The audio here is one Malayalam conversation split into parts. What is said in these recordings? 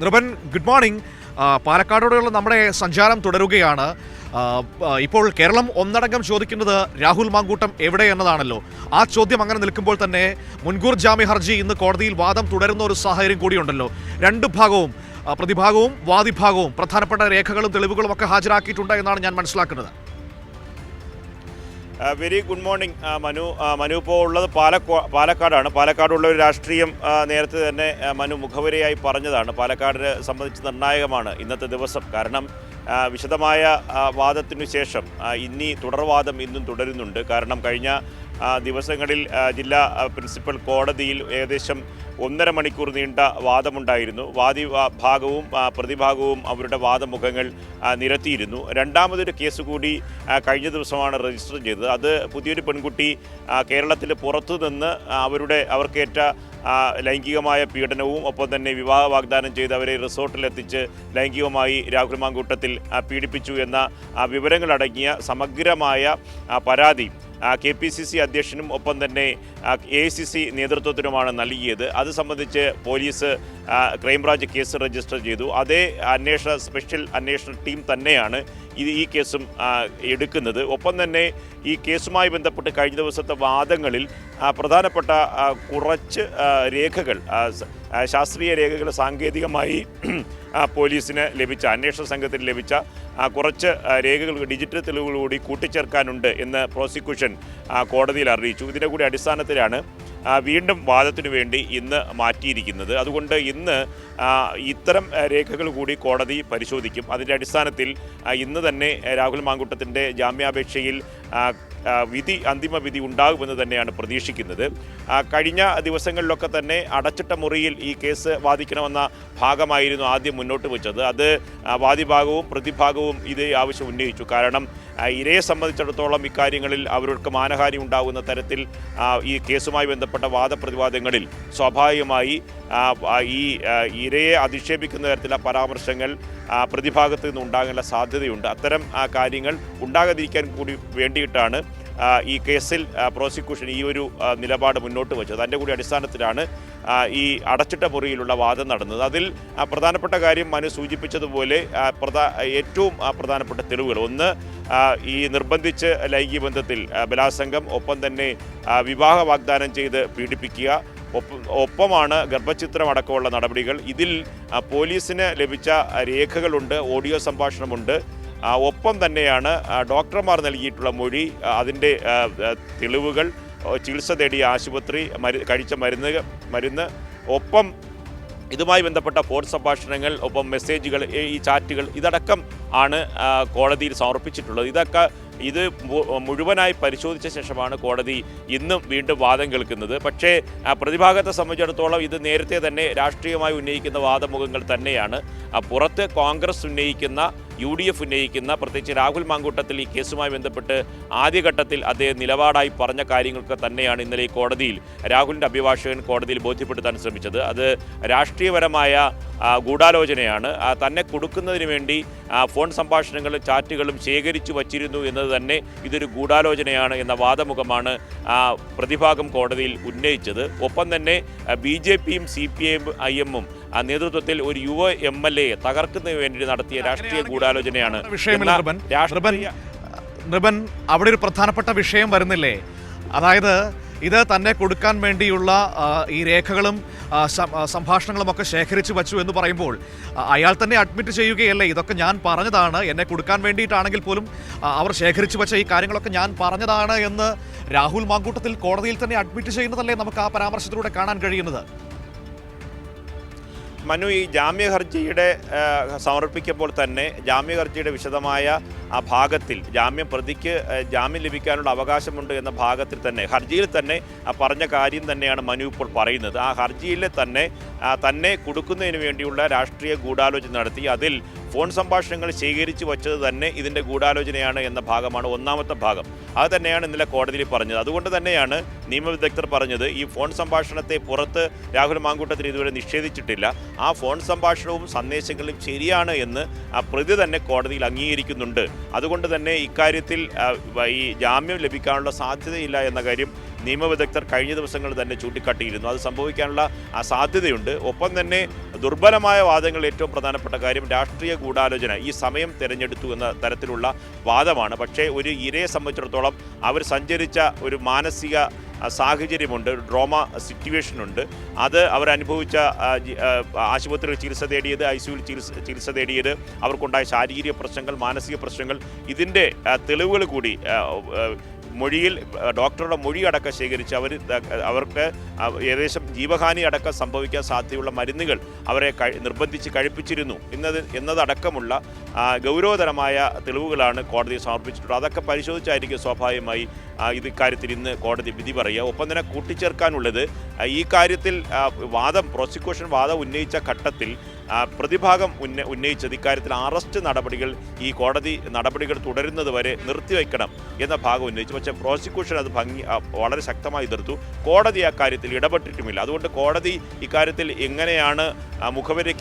നിർഭൻ ഗുഡ് മോർണിംഗ് പാലക്കാടോടെയുള്ള നമ്മുടെ സഞ്ചാരം തുടരുകയാണ്. ഇപ്പോൾ കേരളം ഒന്നടങ്കം ചോദിക്കുന്നത് രാഹുൽ മാങ്കൂട്ടം എവിടെ എന്നതാണല്ലോ. ആ ചോദ്യം അങ്ങനെ നിൽക്കുമ്പോൾ തന്നെ മുൻകൂർ ജാമ്യ ഹർജി ഇന്ന് കോടതിയിൽ വാദം തുടരുന്ന ഒരു സാഹചര്യം കൂടിയുണ്ടല്ലോ. രണ്ട് ഭാഗവും പ്രതിഭാഗവും വാദിഭാഗവും പ്രധാനപ്പെട്ട രേഖകളും തെളിവുകളും ഒക്കെ ഹാജരാക്കിയിട്ടുണ്ട് എന്നാണ് ഞാൻ മനസ്സിലാക്കുന്നത്. Very good morning Manu. Manu ഇപ്പോൾ ഉള്ളത് പാലക്കാ പാലക്കാടാണ്. പാലക്കാടുള്ള ഒരു രാഷ്ട്രീയം നേരത്തെ തന്നെ മനു മുഖവരയായി പറഞ്ഞതാണ്. പാലക്കാടിനെ സംബന്ധിച്ച് നിർണായകമാണ് ഇന്നത്തെ ദിവസം. കാരണം വിശദമായ വാദത്തിനു ശേഷം ഇനി തുടർവാദം ഇന്നും തുടരുന്നുണ്ട്. കാരണം കഴിഞ്ഞ ദിവസങ്ങളിൽ ജില്ലാ പ്രിൻസിപ്പൽ കോടതിയിൽ ഏകദേശം ഒന്നര മണിക്കൂർ നീണ്ട വാദമുണ്ടായിരുന്നു. വാദി ഭാഗവും പ്രതിഭാഗവും അവരുടെ വാദമുഖങ്ങൾ നിരത്തിയിരുന്നു. രണ്ടാമതൊരു കേസ് കൂടി കഴിഞ്ഞ ദിവസമാണ് രജിസ്റ്റർ ചെയ്തത്. അത് പുതിയൊരു പെൺകുട്ടി കേരളത്തിൽ പുറത്തുനിന്ന് അവരുടെ അവർക്കേറ്റ ലൈംഗികമായ പീഡനവും ഒപ്പം തന്നെ വിവാഹ വാഗ്ദാനം ചെയ്ത് അവരെ റിസോർട്ടിലെത്തിച്ച് ലൈംഗികമായി രാഹുൽ മാങ്കൂട്ടത്തിൽ പീഡിപ്പിച്ചു എന്ന വിവരങ്ങളടങ്ങിയ സമഗ്രമായ പരാതി കെ പി സി സി അധ്യക്ഷനും ഒപ്പം തന്നെ എ സി സി നേതൃത്വത്തിനുമാണ് നൽകിയത്. അത് സംബന്ധിച്ച് പോലീസ് ക്രൈംബ്രാഞ്ച് കേസ് രജിസ്റ്റർ ചെയ്തു. അതേ അന്വേഷണ സ്പെഷ്യൽ അന്വേഷണ ടീം തന്നെയാണ് ഇത് ഈ കേസും എടുക്കുന്നത്. ഒപ്പം തന്നെ ഈ കേസുമായി ബന്ധപ്പെട്ട് കഴിഞ്ഞ ദിവസത്തെ വാദങ്ങളിൽ പ്രധാനപ്പെട്ട കുറച്ച് രേഖകൾ ശാസ്ത്രീയ രേഖകൾ സാങ്കേതികമായി പോലീസിന് ലഭിച്ച അന്വേഷണ സംഘത്തിന് ലഭിച്ച കുറച്ച് രേഖകൾ ഡിജിറ്റൽ തെളിവുകൾ കൂടി കൂട്ടിച്ചേർക്കാനുണ്ട് എന്ന് പ്രോസിക്യൂഷൻ കോടതിയിൽ അറിയിച്ചു. ഇതിന്റെ കൂടി അടിസ്ഥാനത്തിലാണ് വീണ്ടും വാദത്തിനു വേണ്ടി ഇന്ന് മാറ്റിയിരിക്കുന്നത്. അതുകൊണ്ട് ഇന്ന് ഇത്തരം രേഖകൾ കൂടി കോടതി പരിശോധിക്കും. അതിന്റെ അടിസ്ഥാനത്തിൽ ഇന്ന് തന്നെ രാഹുൽ മാങ്കുട്ടത്തിന്റെ ജാമ്യാപേക്ഷയിൽ വിധി അന്തിമ വിധി ഉണ്ടാകുമെന്ന് തന്നെയാണ് പ്രതീക്ഷിക്കുന്നത്. കഴിഞ്ഞ ദിവസങ്ങളിലൊക്കെ തന്നെ അടച്ചിട്ട മുറിയിൽ ഈ കേസ് വാദിക്കണമെന്ന ഭാഗമായിരുന്നു ആദ്യം മുന്നോട്ട് വെച്ചത്. അത് വാദിഭാഗവും പ്രതിഭാഗവും ഇതേ ആവശ്യം ഉന്നയിച്ചു. കാരണം ഇരയെ സംബന്ധിച്ചിടത്തോളം ഇക്കാര്യങ്ങളിൽ അവർക്ക് മാനഹാനി ഉണ്ടാകുന്ന തരത്തിൽ ഈ കേസുമായി ബന്ധപ്പെട്ട വാദപ്രതിവാദങ്ങളിൽ സ്വാഭാവികമായി ഈ ഇരയെ അധിക്ഷേപിക്കുന്ന തരത്തിലുള്ള പരാമർശങ്ങൾ പ്രതിഭാഗത്ത് നിന്ന് ഉണ്ടാകാനുള്ള സാധ്യതയുണ്ട്. അത്തരം കാര്യങ്ങൾ ഉണ്ടാകാതിരിക്കാൻ കൂടി വേണ്ടിയിട്ടാണ് ഈ കേസിൽ പ്രോസിക്യൂഷൻ ഈ ഒരു നിലപാട് മുന്നോട്ട് വെച്ചത്. അതിന്റെ കൂടി അടിസ്ഥാനത്തിലാണ് ഈ അടച്ചിട്ട മുറിയിലുള്ള വാദം നടന്നത്. അതിൽ പ്രധാനപ്പെട്ട കാര്യം മനു സൂചിപ്പിച്ചതുപോലെ പ്രധാ ഏറ്റവും പ്രധാനപ്പെട്ട തെളിവുകൾ. ഒന്ന് ഈ നിർബന്ധിച്ച് ലൈംഗിക ബന്ധത്തിൽ ബലാത്സംഗം ഒപ്പം തന്നെ വിവാഹ വാഗ്ദാനം ചെയ്ത് പീഡിപ്പിക്കുക ഒപ്പമാണ് ഗർഭചിത്രം അടക്കമുള്ള നടപടികൾ. ഇതിൽ പോലീസിന് ലഭിച്ച രേഖകളുണ്ട് ഓഡിയോ സംഭാഷണമുണ്ട്. ഒപ്പം തന്നെയാണ് ഡോക്ടർമാർ നൽകിയിട്ടുള്ള മൊഴി അതിന്റെ തെളിവുകൾ ചികിത്സ തേടിയ ആശുപത്രി മരു കഴിച്ച മരുന്ന് മരുന്ന്. ഒപ്പം ഇതുമായി ബന്ധപ്പെട്ട ഫോൺ സംഭാഷണങ്ങൾ ഒപ്പം മെസ്സേജുകൾ ഈ ചാറ്റുകൾ ഇതടക്കം ആണ് കോടതിയിൽ സമർപ്പിച്ചിട്ടുള്ളത്. ഇതൊക്കെ ഇത് മുഴുവനായി പരിശോധിച്ച ശേഷമാണ് കോടതി ഇന്നും വീണ്ടും വാദം കേൾക്കുന്നത്. പക്ഷേ പ്രതിഭാഗത്തെ സംബന്ധിച്ചിടത്തോളം ഇത് നേരത്തെ തന്നെ രാഷ്ട്രീയമായി ഉന്നയിക്കുന്ന വാദമുഖങ്ങൾ തന്നെയാണ്. പുറത്ത് കോൺഗ്രസ് ഉന്നയിക്കുന്ന യു ഡി എഫ് ഉന്നയിക്കുന്ന പ്രത്യേകിച്ച് രാഹുൽ മാങ്കൂട്ടത്തിൽ ഈ കേസുമായി ബന്ധപ്പെട്ട് ആദ്യഘട്ടത്തിൽ അദ്ദേഹം നിലപാടായി പറഞ്ഞ കാര്യങ്ങൾക്ക് തന്നെയാണ് ഇന്നലെ കോടതിയിൽ രാഹുലിന്റെ അഭിഭാഷകൻ കോടതിയിൽ ബോധ്യപ്പെടുത്താൻ ശ്രമിച്ചത്. അത് രാഷ്ട്രീയപരമായ ഗൂഢാലോചനയാണ്. തന്നെ കൊടുക്കുന്നതിന് വേണ്ടി ഫോൺ സംഭാഷണങ്ങളും ചാറ്റുകളും ശേഖരിച്ചു വച്ചിരുന്നു എന്നത് തന്നെ ഇതൊരു ഗൂഢാലോചനയാണ് എന്ന വാദമുഖമാണ് പ്രതിഭാഗം കോടതിയിൽ ഉന്നയിച്ചത്. ഒപ്പം തന്നെ ബി ജെ പിയും സി പി ഐ എമ്മും നേതൃത്വത്തിൽ ഒരു യുവ എം എൽ എ തകർക്കുന്നതിന് വേണ്ടി നടത്തിയ രാഷ്ട്രീയ ഗൂഢാലോചനയാണ്. രാഷ്ട്രീയ അവിടെ ഒരു പ്രധാനപ്പെട്ട വിഷയം വരുന്നില്ലേ? അതായത് ഇത് തന്നെ കൊടുക്കാൻ വേണ്ടിയുള്ള ഈ രേഖകളും സംഭാഷണങ്ങളും ഒക്കെ ശേഖരിച്ചു വച്ചു എന്ന് പറയുമ്പോൾ അയാൾ തന്നെ അഡ്മിറ്റ് ചെയ്യുകയല്ലേ? ഇതൊക്കെ ഞാൻ പറഞ്ഞതാണ്. എന്നെ കൊടുക്കാൻ വേണ്ടിയിട്ടാണെങ്കിൽ പോലും അവർ ശേഖരിച്ചു വച്ച ഈ കാര്യങ്ങളൊക്കെ ഞാൻ പറഞ്ഞതാണ് എന്ന് രാഹുൽ മാങ്കൂട്ടത്തിൽ കോടതിയിൽ തന്നെ അഡ്മിറ്റ് ചെയ്യുന്നതല്ലേ നമുക്ക് ആ പരാമർശത്തിലൂടെ കാണാൻ കഴിയുന്നത്? മനു ഈ ജാമ്യ ഹർജിയുടെ സമർപ്പിക്കുമ്പോൾ തന്നെ ജാമ്യ ഹർജിയുടെ വിശദമായ ആ ഭാഗത്തിൽ ജാമ്യം പ്രതിക്ക് ജാമ്യം ലഭിക്കാനുള്ള അവകാശമുണ്ട് എന്ന ഭാഗത്തിൽ തന്നെ ഹർജിയിൽ തന്നെ പറഞ്ഞ കാര്യം തന്നെയാണ് മനു ഇപ്പോൾ പറയുന്നത്. ആ ഹർജിയിൽ തന്നെ തന്നെ കൊടുക്കുന്നതിന് വേണ്ടിയുള്ള രാഷ്ട്രീയ ഗൂഢാലോചന നടത്തി. അതിൽ ഫോൺ സംഭാഷണങ്ങൾ ശേഖരിച്ചു വച്ചത് തന്നെ ഇതിന്റെ ഗൂഢാലോചനയാണ് എന്ന ഭാഗമാണ് ഒന്നാമത്തെ ഭാഗം. അത് തന്നെയാണ് ഇന്നലെ കോടതിയിൽ പറഞ്ഞത്. അതുകൊണ്ട് തന്നെയാണ് നിയമവിദഗ്ധർ പറഞ്ഞത് ഈ ഫോൺ സംഭാഷണത്തെ പുറത്ത് രാഹുൽ മാങ്കൂട്ടത്തിന് ഇതുവരെ നിഷേധിച്ചിട്ടില്ല. ആ ഫോൺ സംഭാഷണവും സന്ദേശങ്ങളും ശരിയാണ് എന്ന് ആ പ്രതി തന്നെ കോടതിയിൽ അംഗീകരിക്കുന്നുണ്ട്. അതുകൊണ്ട് തന്നെ ഇക്കാര്യത്തിൽ ഈ ജാമ്യം ലഭിക്കാനുള്ള സാധ്യതയില്ല എന്ന കാര്യം നിയമവിദഗ്ധർ കഴിഞ്ഞ ദിവസങ്ങൾ തന്നെ ചൂണ്ടിക്കാട്ടിയിരുന്നു. അത് സംഭവിക്കാനുള്ള ആ സാധ്യതയുണ്ട്. ഒപ്പം തന്നെ ദുർബലമായ വാദങ്ങൾ ഏറ്റവും പ്രധാനപ്പെട്ട കാര്യം രാഷ്ട്രീയ ഗൂഢാലോചന. ഈ സമയം തിരഞ്ഞെടുത്തു എന്ന തരത്തിലുള്ള വാദമാണ്. പക്ഷേ ഒരു ഇരയെ സംബന്ധിച്ചിടത്തോളം അവർ സഞ്ചരിച്ച ഒരു മാനസിക സാഹചര്യമുണ്ട്. ഡ്രോമ സിറ്റുവേഷനുണ്ട്. അത് അവരനുഭവിച്ച ആശുപത്രിയിൽ ചികിത്സ തേടിയത് ഐ സിയുവിൽ ചികിത്സ ചികിത്സ തേടിയത് അവർക്കുണ്ടായ ശാരീരിക പ്രശ്നങ്ങൾ മാനസിക പ്രശ്നങ്ങൾ. ഇതിന്റെ തെളിവുകൾ കൂടി മൊഴിയിൽ ഡോക്ടറുടെ മൊഴി അടക്കം ശേഖരിച്ച് അവർ അവർക്ക് ഏകദേശം ജീവഹാനി അടക്കം സംഭവിക്കാൻ സാധ്യതയുള്ള മരുന്നുകൾ അവരെ നിർബന്ധിച്ച് കഴിപ്പിച്ചിരുന്നു. എന്നത് എന്നതടക്കമുള്ള ഗൗരവതരമായ തെളിവുകളാണ് കോടതിയെ സമർപ്പിച്ചിട്ടുള്ളത്. അതൊക്കെ പരിശോധിച്ചായിരിക്കും സ്വാഭാവികമായി ഇത് കാര്യത്തിൽ ഇന്ന് കോടതി വിധി പറയുക. ഒപ്പം തന്നെ കൂട്ടിച്ചേർക്കാനുള്ളത് ഈ കാര്യത്തിൽ വാദം പ്രോസിക്യൂഷൻ വാദം ഉന്നയിച്ച ഘട്ടത്തിൽ പ്രതിഭാഗം ഉന്ന ഉന്നയിച്ചത് ഇക്കാര്യത്തിൽ അറസ്റ്റ് നടപടികൾ ഈ കോടതി നടപടികൾ തുടരുന്നത് വരെ നിർത്തിവെക്കണം എന്ന ഭാഗം ഉന്നയിച്ചു. പക്ഷേ പ്രോസിക്യൂഷൻ അത് ഭംഗി വളരെ ശക്തമായി എതിർത്തു. കോടതി ആ കാര്യത്തിൽ ഇടപെട്ടിട്ടുമില്ല. അതുകൊണ്ട് കോടതി ഇക്കാര്യത്തിൽ എങ്ങനെയാണ്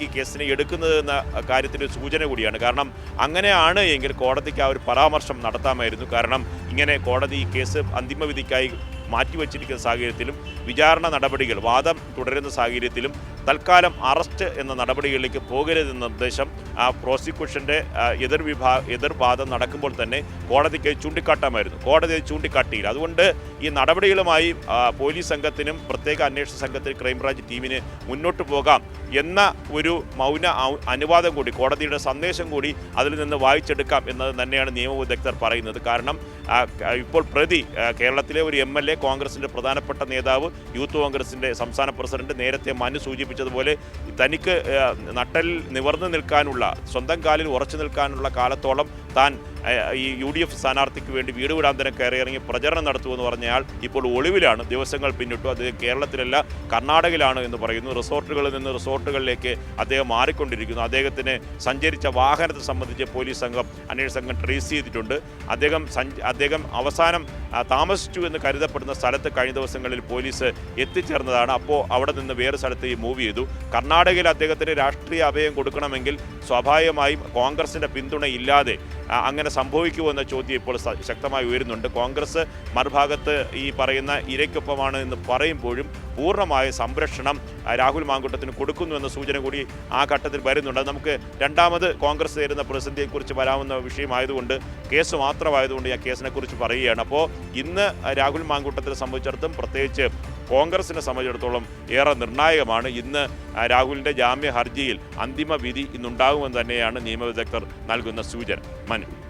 ഈ കേസിനെ എടുക്കുന്നത് എന്ന കാര്യത്തിന്റെ സൂചന കൂടിയാണ്. കാരണം അങ്ങനെയാണ് എങ്കിൽ കോടതിക്ക് ആ ഒരു പരാമർശം നടത്താമായിരുന്നു. കാരണം ഇങ്ങനെ കോടതി ഈ കേസ് അന്തിമവിധിക്കായി മാറ്റിവെച്ചിരിക്കുന്ന സാഹചര്യത്തിലും വിചാരണ നടപടികൾ വാദം തുടരുന്ന സാഹചര്യത്തിലും തൽക്കാലം അറസ്റ്റ് എന്ന നടപടികളിലേക്ക് പോകരുതെന്ന നിർദ്ദേശം ആ പ്രോസിക്യൂഷന്റെ എതിർ വിഭാഗ എതിർവാദം നടക്കുമ്പോൾ തന്നെ കോടതിക്ക് ചൂണ്ടിക്കാട്ടാമായിരുന്നു. കോടതി ചൂണ്ടിക്കാട്ടിയില്ല. അതുകൊണ്ട് ഈ നടപടികളുമായി പോലീസ് സംഘത്തിനും പ്രത്യേക അന്വേഷണ സംഘത്തിന് ക്രൈംബ്രാഞ്ച് ടീമിന് മുന്നോട്ട് പോകാം എന്ന ഒരു മൗന അനുവാദം കൂടി കോടതിയുടെ സന്ദേശം കൂടി അതിൽ നിന്ന് വായിച്ചെടുക്കാം എന്നത് തന്നെയാണ് നിയമവിദഗ്ധർ പറയുന്നത്. കാരണം ഇപ്പോൾ പ്രതി കേരളത്തിലെ ഒരു എം എൽ എ കോൺഗ്രസിന്റെ പ്രധാനപ്പെട്ട നേതാവ് യൂത്ത് കോൺഗ്രസിന്റെ സംസ്ഥാന പ്രസിഡന്റ് നേരത്തെ മനു സൂചിപ്പിച്ചതുപോലെ തനിക്ക് നട്ടൽ നിവർന്നു നിൽക്കാനുള്ള സ്വന്തം കാലിൽ ഉറച്ചു നിൽക്കാനുള്ള കാലത്തോളം താൻ ഈ യു ഡി എഫ് സ്ഥാനാർത്ഥിക്ക് വേണ്ടി വീട് വിടാൻ തന്നെ കയറി ഇറങ്ങി പ്രചരണം നടത്തുമെന്ന് പറഞ്ഞയാൾ ഇപ്പോൾ ഒളിവിലാണ്. ദിവസങ്ങൾ പിന്നിട്ടു അത് കേരളത്തിലല്ല കർണാടകയിലാണ് എന്ന് പറയുന്നു. റിസോർട്ടുകളിൽ നിന്ന് റിസോർട്ടുകളിലേക്ക് അദ്ദേഹം മാറിക്കൊണ്ടിരിക്കുന്നു. അദ്ദേഹത്തിന് സഞ്ചരിച്ച വാഹനത്തെ സംബന്ധിച്ച് പോലീസ് സംഘം അന്വേഷണ സംഘം ട്രേസ് ചെയ്തിട്ടുണ്ട്. അദ്ദേഹം അദ്ദേഹം അവസാനം താമസിച്ചു എന്ന് കരുതപ്പെടുന്ന സ്ഥലത്ത് കഴിഞ്ഞ ദിവസങ്ങളിൽ പോലീസ് എത്തിച്ചേർന്നതാണ്. അപ്പോൾ അവിടെ നിന്ന് വേറെ സ്ഥലത്ത് ഈ മൂവ് ചെയ്തു. കർണാടകയിൽ അദ്ദേഹത്തിന് രാഷ്ട്രീയ അഭയം കൊടുക്കണമെങ്കിൽ സ്വാഭാവികമായും കോൺഗ്രസിന്റെ പിന്തുണ ഇല്ലാതെ അങ്ങനെ സംഭവിക്കുമോ എന്ന ചോദ്യം ഇപ്പോൾ ശക്തമായി ഉയരുന്നുണ്ട്. കോൺഗ്രസ് മറുഭാഗത്ത് ഈ പറയുന്ന ഇരയ്ക്കൊപ്പമാണ് എന്ന് പറയുമ്പോഴും പൂർണമായ സംരക്ഷണം രാഹുൽ മാങ്കുട്ടത്തിന് കൊടുക്കുന്നു എന്ന സൂചന കൂടി ആ ഘട്ടത്തിൽ വരുന്നുണ്ട്. നമുക്ക് രണ്ടാമത് കോൺഗ്രസ് നേരിടുന്ന പ്രതിസന്ധിയെക്കുറിച്ച് വരാവുന്ന വിഷയമായതുകൊണ്ട് കേസ് മാത്രമായതുകൊണ്ട് ഞാൻ കേസിനെക്കുറിച്ച് പറയുകയാണ്. അപ്പോൾ ഇന്ന് രാഹുൽ മാങ്കുട്ടത്തിനെ സംബന്ധിച്ചിടത്തും പ്രത്യേകിച്ച് കോൺഗ്രസിനെ സംബന്ധിച്ചിടത്തോളം ഏറെ നിർണായകമാണ്. ഇന്ന് രാഹുലിന്റെ ജാമ്യ ഹർജിയിൽ അന്തിമ വിധി ഇന്നുണ്ടാകുമെന്ന് തന്നെയാണ് നിയമവിദഗ്ധർ നൽകുന്ന സൂചന. മനു.